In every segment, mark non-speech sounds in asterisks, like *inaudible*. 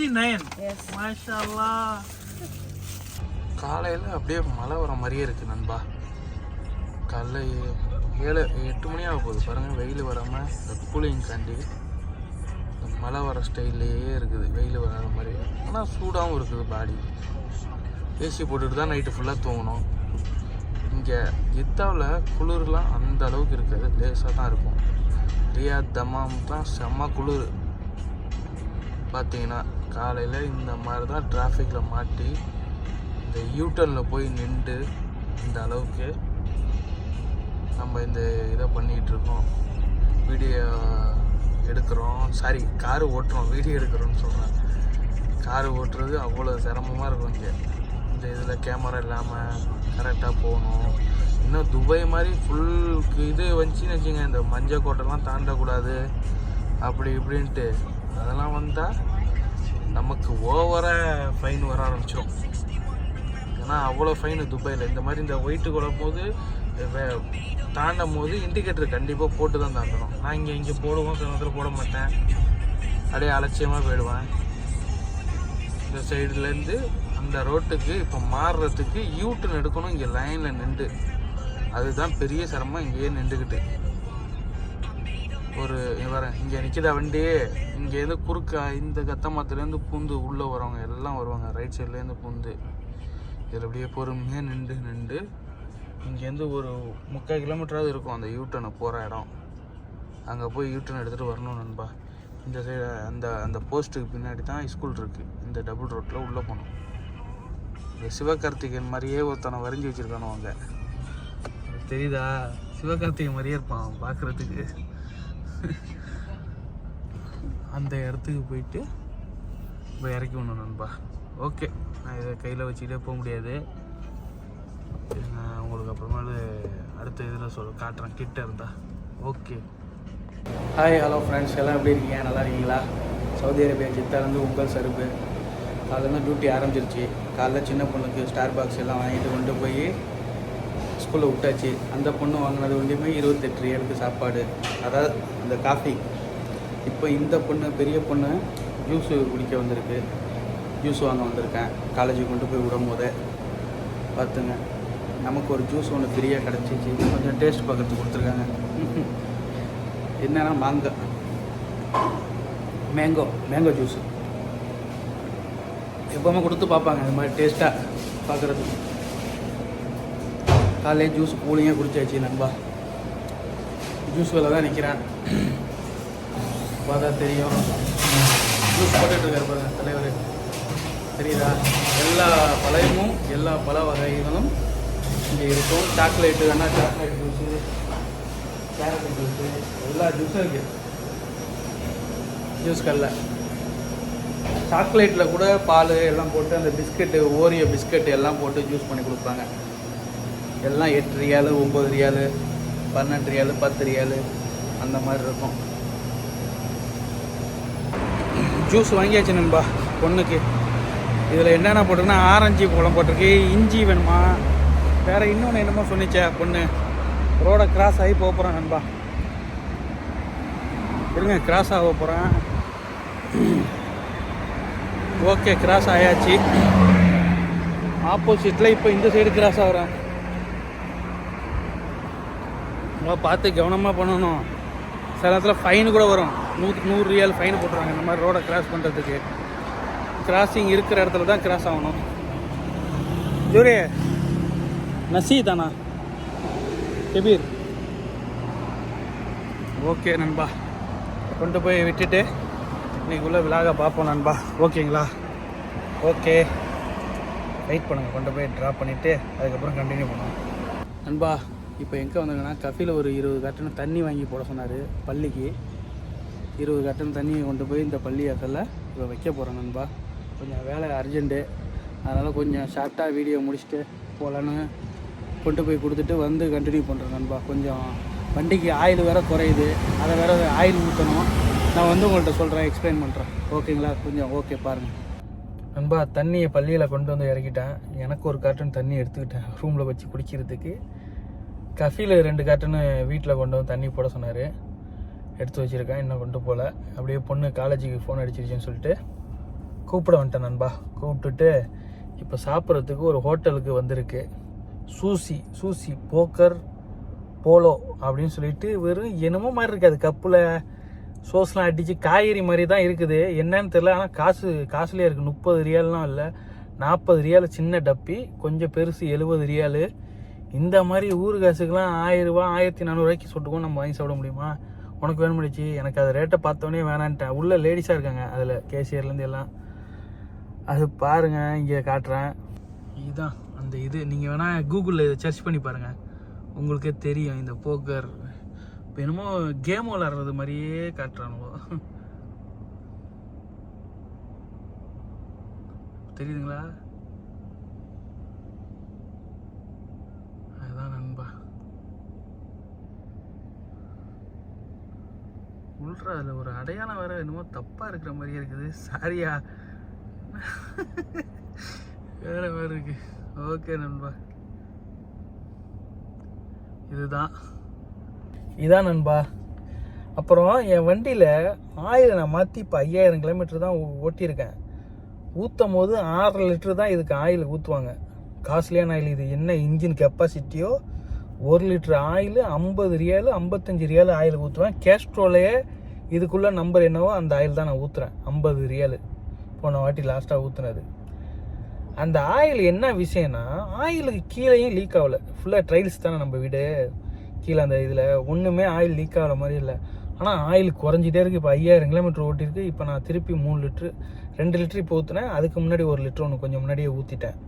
Sixty nine S மாஷால்லா காலையில் அப்படியே மழை வர மாதிரியே இருக்குது நண்பா. காலைல ஏழு எட்டு மணி ஆக போகுது. பாருங்கள் வெயில் வராமல் இந்த கூலிங் காண்டி மழை வர ஸ்டைல்லையே இருக்குது. வெயில் வராத மாதிரி. ஆனால் சூடாகவும் இருக்குது பாடி ஏசி போட்டுட்டு தான் நைட்டு ஃபுல்லாக தூங்கணும். இங்கே ஜித்தாவில் குளிர்லாம் அந்த அளவுக்கு இருக்காது. லேசாக தான் இருக்கும். ரியாத் தமாம் தான் செம்ம குளிர். பார்த்தீங்கன்னா காலையில் இந்த மாதிரி தான் டிராஃபிக்கில் மாட்டி இந்த யூட்டர்னில் போய் நின்று இந்த அளவுக்கு நம்ம இந்த இதை பண்ணிகிட்ருக்கோம் வீடியோ எடுக்கிறோம். சாரி காரு ஓட்டுறோம். வீடியோ எடுக்கிறோம்னு சொல்கிறேன் காரு ஓட்டுறது அவ்வளோ சிரமமாக இருக்கும் இங்கே. இந்த இதில் கேமரா இல்லாமல் கரெக்டாக போகணும். இன்னும் துபாய் மாதிரி ஃபுல் இது வந்துச்சுன்னு வச்சுங்க இந்த மஞ்சள் கோட்டைலாம் தாண்டக்கூடாது. அப்படி இப்படின்ட்டு. அதெல்லாம் வந்தால் நமக்கு ஓவராக ஃபைன் வர ஆரம்பிச்சிடும் ஏன்னா அவ்வளோ ஃபைனு துபாயில். இந்த மாதிரி இந்த ஒயிட்டு கொள்ளும் போது வே- தாண்டும் போது இண்டிகேட்டர் கண்டிப்பாக போட்டு தான் தாண்டணும். நான் இங்கே இங்கே போடுவோம் சில நேரத்தில் போட மாட்டேன். அப்படியே அலட்சியமாக போயிடுவேன். இந்த சைடுலேருந்து அந்த ரோட்டுக்கு இப்போ மாறுறதுக்கு யூட்டன் எடுக்கணும். இங்கே லைனில் நின்று. அதுதான் பெரிய சிரமம். இங்கேயே நின்றுக்கிட்டு ஒரு வரேன் இங்கே நிற்கிதா வண்டி இங்கேருந்து குறுக்க இந்த கத்தமாத்துலேருந்து பூந்து உள்ளே வரவங்க எல்லாம் வருவாங்க. ரைட் சைட்லேருந்து பூந்து. இதில் அப்படியே பொறுமையாக நின்று நின்று இங்கேருந்து ஒரு முக்கால் கிலோமீட்டராவது இருக்கும் அந்த யூட்டனை போகிற இடம். அங்கே போய் யூட்டன் எடுத்துகிட்டு வரணும் நண்பா. இந்த சைடு அந்த அந்த போஸ்ட்டுக்கு பின்னாடி தான் ஸ்கூல் இருக்குது இந்த டபுள் ரோட்டில் உள்ளே போகணும். இந்த சிவகார்த்திகேயன் மாதிரியே ஒருத்தனை வரைஞ்சி வச்சுருக்கானோ அங்கே. தெரியுதா? சிவகார்த்திகேயன் மாதிரியே இருப்பான் பார்க்குறதுக்கு அந்த இடத்துக்கு போயிட்டு போய் இறக்கி விடணும் நண்பா. ஓகே நான் இதை கையில் வச்சுக்கிட்டே போக முடியாது. நான் உங்களுக்கு அப்புறமேலு அடுத்த இதில் சொல் காட்டுறேன். கிட்ட இருந்தா. ஓகே ஹாய் ஹலோ ஃப்ரெண்ட்ஸ் எல்லாம் எப்படி இருக்கீங்க? நல்லா இருக்கீங்களா? சவுதி அரேபியா ஜித்தாலேருந்து உங்கள் சருப்பு. காலையில் டியூட்டி ஆரம்பிச்சிருச்சு. காலைல சின்ன பொண்ணுக்கு ஸ்டார் பாக்ஸ் எல்லாம் வாங்கிட்டு கொண்டு போய் ஸ்கூலில் விட்டாச்சு. அந்த பொண்ணு வாங்கினது ஒன்றுமே இருபத்தெட்டு ரியலுக்கு சாப்பாடு. அதாவது அந்த காஃபி இப்போ இந்த பொண்ணு பெரிய பொண்ணு ஜூஸு குடிக்க வந்திருக்கு. ஜூஸ் வாங்க வந்திருக்கேன். காலேஜுக்கு கொண்டு போய் விடும் போதே பார்த்துங்க. நமக்கு ஒரு ஜூஸ் ஒன்று ஃப்ரீயாக கிடச்சிச்சு. கொஞ்சம் டேஸ்ட் பார்க்கறதுக்கு கொடுத்துருக்காங்க. *laughs* என்னன்னா மாங்காய் மேங்கோ மேங்கோ ஜூஸு எப்போவுமே கொடுத்து பார்ப்பாங்க. இந்த மாதிரி டேஸ்ட்டாக பார்க்குறதுக்கு. காலையில் ஜூஸ் கூலிங்காக குடிச்சாச்சு நண்பா. ஜூஸ் வேலை தான் நிற்கிறேன் பார்த்தா தெரியும். ஜூஸ் போட்டுட்ருக்காரு பாருங்க தலைவர். தெரியுதா? எல்லா பழமும் எல்லா பழ வகைகளும் இங்கே இருக்கும். சாக்லேட்டு வேணால் சாக்லேட் ஜூஸு கேரட் ஜூஸு எல்லா ஜூஸும் இருக்குது ஜூஸ் கல்ல. சாக்லேட்டில் கூட பால் எல்லாம் போட்டு அந்த பிஸ்கட்டு ஓரியோ பிஸ்கட்டு எல்லாம் போட்டு ஜூஸ் பண்ணி கொடுப்பாங்க. எல்லாம் எட்டு ரியாலு ஒம்பது ரியாலு பன்னெண்டு ரியாலு பத்து ரியாலு அந்த மாதிரி இருக்கும். ஜூஸ் வாங்கியாச்சு நண்பா பொண்ணுக்கு. இதில் என்னென்ன போட்டிருக்குன்னா ஆரஞ்சு பழம் போட்டிருக்கு இஞ்சி வேணுமா? வேறு இன்னொன்று என்னமோ சொன்னிச்சே பொண்ணு. ரோடை கிராஸ் ஆகி போக போகிறேன் நண்பா. இருங்க கிராஸ் ஆக போகிறேன் ஓகே கிராஸ் ஆயாச்சு. ஆப்போசிட்டில் இப்போ இந்த சைடு கிராஸ் ஆகிறேன். நம்ம பார்த்து கவனமாக பண்ணணும். சில நேரத்தில் ஃபைன் கூட வரும். நூற்றுக்கு நூறு ரியால் ஃபைன் போட்டுருவாங்க. இந்த மாதிரி ரோடை கிராஸ் பண்ணுறதுக்கு கிராசிங் இருக்கிற இடத்துல தான் கிராஸ் ஆகணும். ஜூரே நசி தானா கபீர். ஓகே நண்பா. கொண்டு போய் விட்டுட்டு இன்னைக்குள்ள விலாக பார்ப்போம் நண்பா. ஓகேங்களா? ஓகே. வெயிட் பண்ணுங்கள் கொண்டு போய் ட்ராப் பண்ணிவிட்டு அதுக்கப்புறம் கண்டினியூ பண்ணுவோம். நண்பா இப்போ எங்கே வந்தாங்கன்னா கஃபியில் ஒரு இருபது கட்டணம் தண்ணி வாங்கி போட சொன்னார் பள்ளிக்கு. இருபது கட்டணம் தண்ணியை கொண்டு போய் இந்த பள்ளி அக்கல்ல இப்போ வைக்க போகிறேன் நண்பா. கொஞ்சம் வேலை அர்ஜென்ட்டு. அதனால் கொஞ்சம் ஷார்ட்டாக வீடியோ முடிச்சுட்டு போகலான்னு கொண்டு போய் கொடுத்துட்டு வந்து கண்டினியூ பண்ணுறேன் நண்பா. கொஞ்சம் வண்டிக்கு ஆயில் வேறு குறையுது. அதை வேறு ஆயில் ஊற்றணும் நான் வந்து உங்கள்கிட்ட சொல்கிறேன் எக்ஸ்பிளைன் பண்ணுறேன் ஓகேங்களா கொஞ்சம் ஓகே பாருங்கள் நண்பா தண்ணியை பள்ளியில் கொண்டு வந்து இறக்கிட்டேன். எனக்கு ஒரு கார்ட்டன் தண்ணி எடுத்துக்கிட்டேன். ரூமில் வச்சு குடிக்கிறதுக்கு. கஃபியில் ரெண்டு கார்ட்டனு வீட்டில் கொண்டு வந்து தண்ணி போட சொன்னார். எடுத்து வச்சுருக்கேன் இன்னும் கொண்டு போகல அப்படியே பொண்ணு காலேஜுக்கு ஃபோன் அடிச்சிருச்சுன்னு சொல்லிட்டு கூப்பிட வந்துட்டேன் நண்பா. கூப்பிட்டுட்டு இப்போ சாப்பிட்றதுக்கு ஒரு ஹோட்டலுக்கு வந்திருக்கு. சூசி சூசி போக்கர் போலோ அப்படின்னு சொல்லிட்டு வெறும் என்னமோ மாதிரி இருக்குது அது கப்பில் சோஸ்லாம் அடித்து காய்கறி மாதிரி தான் இருக்குது. என்னன்னு தெரில ஆனால் காசு காசுலேயே இருக்குது முப்பது ரியால்லாம் இல்லை நாற்பது ரியால் சின்ன டப்பி கொஞ்சம் பெருசு எழுபது ரியாலு. இந்த மாதிரி ஊர் காசுக்கெலாம் ஆயிரரூபா ஆயிரத்தி நானூறுரூவாய்க்கு சொட்டுக்கும் நம்ம வாங்கி சாப்பிட முடியுமா? உனக்கு வேணுமிடுச்சு எனக்கு அது ரேட்டை பார்த்தோன்னே வேணான்ட்டேன். உள்ள லேடிஸாக இருக்காங்க அதில் கேசியர்லேருந்து எல்லாம். அது பாருங்கள் இங்கே காட்டுறேன். இதுதான் அந்த இது. நீங்கள் வேணால் கூகுளில் இதை சர்ச் பண்ணி பாருங்கள் உங்களுக்கே தெரியும் இந்த போக்கர் இப்போ என்னமோ கேம் விளாட்றது மாதிரியே காட்டுறானுவோ. தெரியுதுங்களா அதுதான் நண்பா சொல்கிற அதில் ஒரு அடையாளம் வேறு என்னமோ தப்பாக இருக்கிற மாதிரியே இருக்குது. சாரியா? வேறு மாதிரி இருக்கு. ஓகே நண்பா. இதுதான். இதான் நண்பா. அப்புறம் என் வண்டியில் ஆயில் நான் மாற்றி இப்போ ஐயாயிரம் கிலோமீட்டர் தான் ஓட்டியிருக்கேன். ஊற்றும் போது ஆறரை லிட்டரு தான் இதுக்கு ஆயில் ஊற்றுவாங்க காஸ்ட்லியான ஆயில் இது. என்ன இன்ஜின் கெப்பாசிட்டியோ ஒரு லிட்டர் ஆயில் ஐம்பது ரியாலு ஐம்பத்தஞ்சு ரியாலு ஆயில் ஊற்றுவேன் கேஸ்ட்ரோலையே இதுக்குள்ளே நம்பர் என்னவோ அந்த ஆயில் தான் நான் ஊற்றுறேன் ஐம்பது ரியல் போன வாட்டி லாஸ்ட்டாக ஊற்றுனது அந்த ஆயில் என்ன விஷயம்னா ஆயிலுக்கு கீழேயும் லீக் ஆகல. ஃபுல்லாக ட்ரைல்ஸ் தானே நம்ம வீடு. கீழே அந்த இதில் ஒன்றுமே ஆயில் லீக் ஆகிற மாதிரி இல்லை. ஆனால் ஆயில் குறைஞ்சிட்டே இருக்குது இப்போ ஐயாயிரம் கிலோமீட்டர் ஓட்டிருக்கு இப்போ நான் திருப்பி மூணு லிட்ரு ரெண்டு லிட்ரு இப்போ ஊற்றுனேன் அதுக்கு முன்னாடி ஒரு லிட்ரு ஒன்று கொஞ்சம் முன்னாடியே ஊற்றிட்டேன்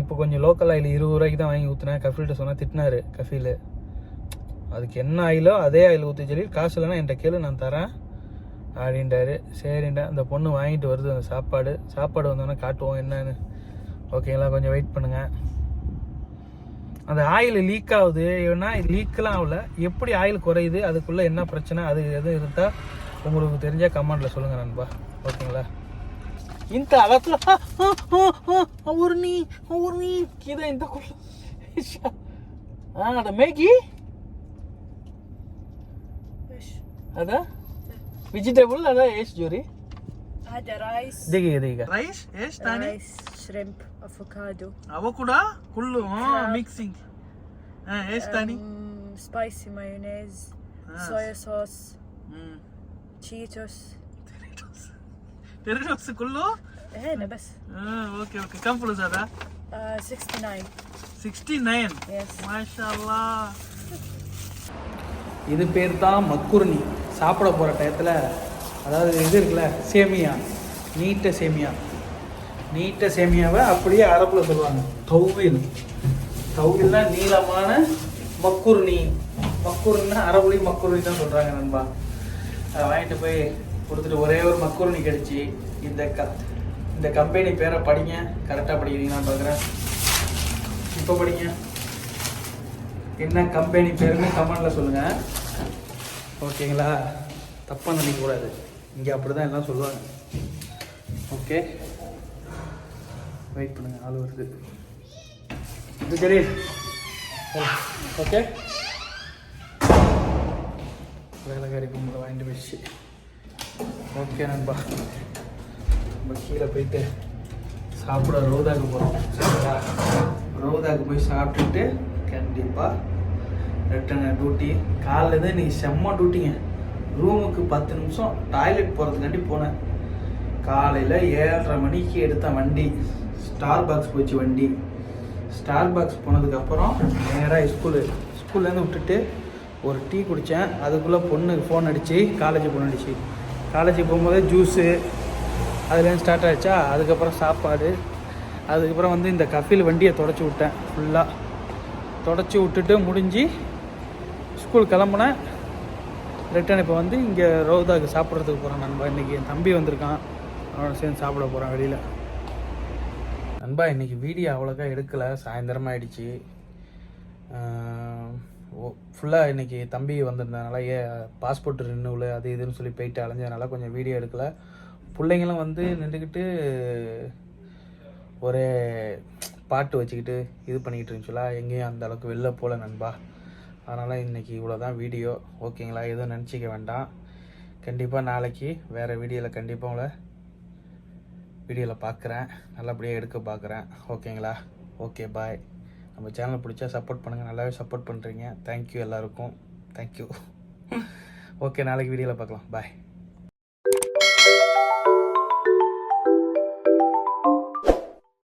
இப்போ கொஞ்சம் லோக்கல் ஆயில் இருபது ரூபாய்க்கு தான் வாங்கி ஊற்றுனேன் கஃபில்கிட்ட சொன்னால் திட்டினார் கஃபீல். அதுக்கு என்ன ஆயிலோ அதே ஆயில் ஊற்றி சொல்லி காசு இல்லைன்னா என்கிட்ட கேளு நான் தரேன். அப்படின்ட்டாரு சரிண்டா அந்த பொண்ணு வாங்கிட்டு வருது அந்த சாப்பாடு. சாப்பாடு வந்தோன்னே காட்டுவோம் என்னன்னு. ஓகேங்களா கொஞ்சம் வெயிட் பண்ணுங்கள் அந்த ஆயில் லீக் ஆகுது. ஏன்னா லீக்கெலாம் ஆகல. எப்படி ஆயில் குறையுது? அதுக்குள்ளே என்ன பிரச்சனை? அது எதுவும் இருந்தால் உங்களுக்கு தெரிஞ்ச கமெண்டில் சொல்லுங்கள் நண்பா. ஓகேங்களா இந்த அளத்துல *laughs* ஒரு நீ ஒரு நீ. இதை இந்த *laughs* ஆ மேகி? ಅದ ವೆಜಿಟೇಬಲ್ ಅದ ಎಷ್ಟು ಜೋರಿ هذا رايس دقيقة دقيقة ريش ايش ثاني؟ رايس شريمب افوكادو افوكادو كله اه ميكسينج اه ايش ثاني؟ سبايسي مايونيز صويا صوص تشيتوس تيريتوس تيريتوس كله؟ هنا بس اه اوكي اوكي كم فلوس هذا؟ 69 69 يس ما شاء الله இது பேர் தான் மக்குருணி சாப்பிட போகிற டயத்தில் அதாவது இது இருக்குல்ல சேமியா. நீட்ட சேமியா. நீட்ட சேமியாவை அப்படியே அரப்பில் சொல்லுவாங்க. தௌவில் தௌவில்னா நீளமான மக்குருணி மக்குருன்னா அரபுலி மக்குருணி தான் சொல்கிறாங்க நண்பா. அதை வாங்கிட்டு போய் கொடுத்துட்டு ஒரே ஒரு மக்குருணி கிடச்சி இந்த க இந்த கம்பெனி பேரை படிங்க. கரெக்டாக படிக்கிறீங்களான்னு பார்க்குறேன் இப்போ படிங்க. என்ன கம்பெனி பேருன்னு கமெண்ட்டில் சொல்லுங்கள் ஓகேங்களா தப்பாக நினைக்கக்கூடாது இங்கே அப்படி தான் எல்லாம் சொல்லுவாங்க. ஓகே வெயிட் பண்ணுங்கள் ஆள் வருது. இது சரி ஓகே வேலைக்காரி பொம்பளை வாங்கிட்டு போயிடுச்சு. ஓகே நண்பா. நம்ம கீழே போயிட்டு சாப்பிட ரோதாக்கு போகிறோம் சரிங்களா? ரோதாக்கு போய் சாப்பிட்டுட்டு கண்டிப்பாக ரிட்டர்ன் டியூட்டி காலையில் தான் இன்னைக்கு செம்ம டியூட்டிங்க ரூமுக்கு பத்து நிமிஷம் டாய்லெட் போகிறதுக்காண்டி போனேன். காலையில் ஏழரை மணிக்கு எடுத்த வண்டி. ஸ்டார் பாக்ஸ் போச்சு வண்டி. ஸ்டார் பாக்ஸ் போனதுக்கப்புறம் நேராக ஸ்கூலு ஸ்கூல்லேருந்து விட்டுட்டு ஒரு டீ குடித்தேன் அதுக்குள்ளே பொண்ணுக்கு ஃபோன் அடித்து காலேஜ் ஃபோன் அடிச்சு. காலேஜுக்கு போகும்போதே ஜூஸு அதுலேருந்து ஸ்டார்ட் ஆகிடுச்சா அதுக்கப்புறம் சாப்பாடு. அதுக்கப்புறம் வந்து இந்த கஃபில் வண்டியை தொடச்சி விட்டேன் ஃபுல்லாக தொடச்சி விட்டுட்டு முடிஞ்சு ஸ்கூல் கிளம்புனேன் ரிட்டன் இப்போ வந்து இங்கே ரோதாக்கு சாப்பிட்றதுக்கு போகிறேன் நண்பா. இன்றைக்கி என் தம்பி வந்திருக்கான். அவனோட சேர்ந்து சாப்பிட போகிறேன் வெளியில். நண்பா இன்றைக்கி வீடியோ அவ்வளோக்கா எடுக்கலை. சாயந்தரம் ஆகிடுச்சு ஃபுல்லாக இன்றைக்கி தம்பி வந்திருந்ததுனால ஏ பாஸ்போர்ட் ரினியூவல் அது இதுன்னு சொல்லி போயிட்டு அலைஞ்சதுனால கொஞ்சம் வீடியோ எடுக்கலை. பிள்ளைங்களும் வந்து நின்றுக்கிட்டு ஒரே பாட்டு வச்சுக்கிட்டு இது பண்ணிக்கிட்டு இருந்துச்சுலா எங்கேயும் அந்த அளவுக்கு வெளில போகல நண்பா. அதனால் இன்றைக்கி இவ்வளோ தான் வீடியோ. ஓகேங்களா? எதுவும் நினச்சிக்க வேண்டாம். கண்டிப்பாக நாளைக்கு வேறு வீடியோவில் கண்டிப்பாக உங்களை வீடியோவில் பார்க்குறேன் நல்லபடியாக எடுக்க பார்க்குறேன் ஓகேங்களா? ஓகே பாய் நம்ம சேனல் பிடிச்சா சப்போர்ட் பண்ணுங்கள் நல்லாவே சப்போர்ட் பண்ணுறீங்க தேங்க்யூ எல்லாருக்கும். தேங்க்யூ *laughs* ஓகே நாளைக்கு வீடியோவில் பார்க்கலாம் பாய்